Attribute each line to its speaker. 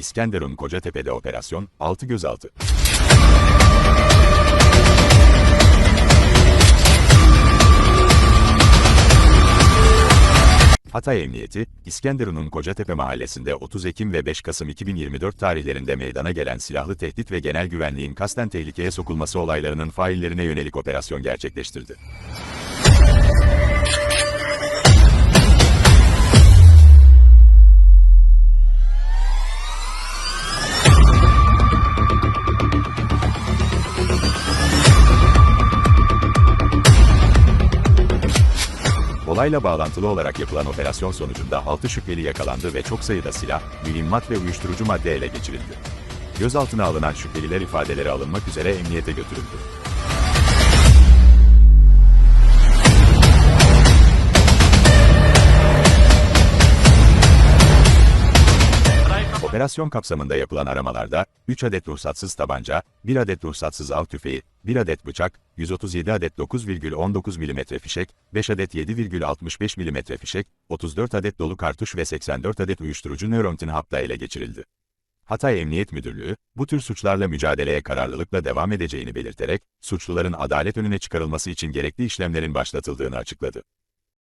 Speaker 1: İskenderun Kocatepe'de operasyon, 6 gözaltı. Hatay Emniyeti, İskenderun'un Kocatepe mahallesinde 30 Ekim ve 5 Kasım 2024 tarihlerinde meydana gelen silahlı tehdit ve genel güvenliğin kasten tehlikeye sokulması olaylarının faillerine yönelik operasyon gerçekleştirdi. Olayla bağlantılı olarak yapılan operasyon sonucunda 6 şüpheli yakalandı ve çok sayıda silah, mühimmat ve uyuşturucu madde ele geçirildi. Gözaltına alınan şüpheliler ifadeleri alınmak üzere emniyete götürüldü. Operasyon kapsamında yapılan aramalarda, 3 adet ruhsatsız tabanca, 1 adet ruhsatsız av tüfeği, 1 adet bıçak, 137 adet 9,19 mm fişek, 5 adet 7,65 mm fişek, 34 adet dolu kartuş ve 84 adet uyuşturucu nörontin hapla ele geçirildi. Hatay Emniyet Müdürlüğü, bu tür suçlarla mücadeleye kararlılıkla devam edeceğini belirterek, suçluların adalet önüne çıkarılması için gerekli işlemlerin başlatıldığını açıkladı.